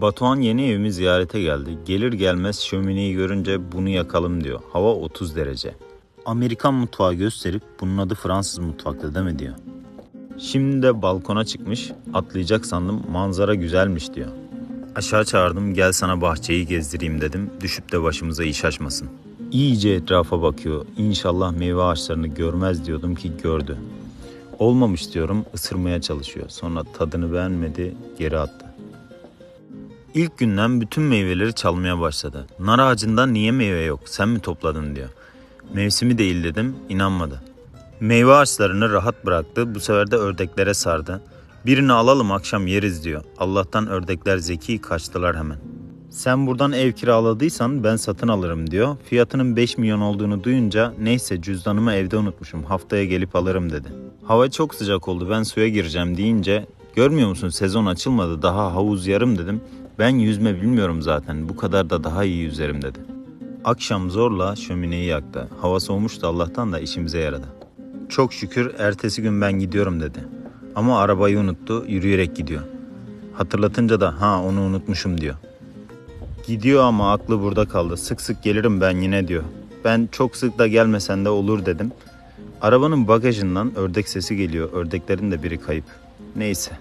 Batuhan yeni evimi ziyarete geldi. Gelir gelmez şömineyi görünce bunu yakalım diyor. Hava 30 derece. Amerikan mutfağı gösterip bunun adı Fransız mutfakta değil mi diyor. Şimdi de balkona çıkmış. Atlayacak sandım. Manzara güzelmiş diyor. Aşağı çağırdım gel sana bahçeyi gezdireyim dedim. Düşüp de başımıza iş açmasın. İyice etrafa bakıyor. İnşallah meyve ağaçlarını görmez diyordum ki gördü. Olmamış diyorum ısırmaya çalışıyor. Sonra tadını beğenmedi geri attı. İlk günden bütün meyveleri çalmaya başladı. Nar ağacından niye meyve yok sen mi topladın diyor. Mevsimi değil dedim inanmadı. Meyve ağaçlarını rahat bıraktı bu sefer de ördeklere sardı. Birini alalım akşam yeriz diyor. Allah'tan ördekler zeki kaçtılar hemen. Sen buradan ev kiraladıysan ben satın alırım diyor. Fiyatının 5 milyon olduğunu duyunca neyse cüzdanımı evde unutmuşum haftaya gelip alırım dedi. Hava çok sıcak oldu ben suya gireceğim deyince görmüyor musun sezon açılmadı daha havuz yarım dedim. Ben yüzme bilmiyorum zaten bu kadar da daha iyi yüzerim dedi. Akşam zorla şömineyi yaktı. Hava soğumuştu Allah'tan da işimize yaradı. Çok şükür ertesi gün ben gidiyorum dedi. Ama arabayı unuttu yürüyerek gidiyor. Hatırlatınca da ha onu unutmuşum diyor. Gidiyor ama aklı burada kaldı. Sık sık gelirim ben yine diyor. Ben çok sık da gelmesen de olur dedim. Arabanın bagajından ördek sesi geliyor. Ördeklerin de biri kayıp. Neyse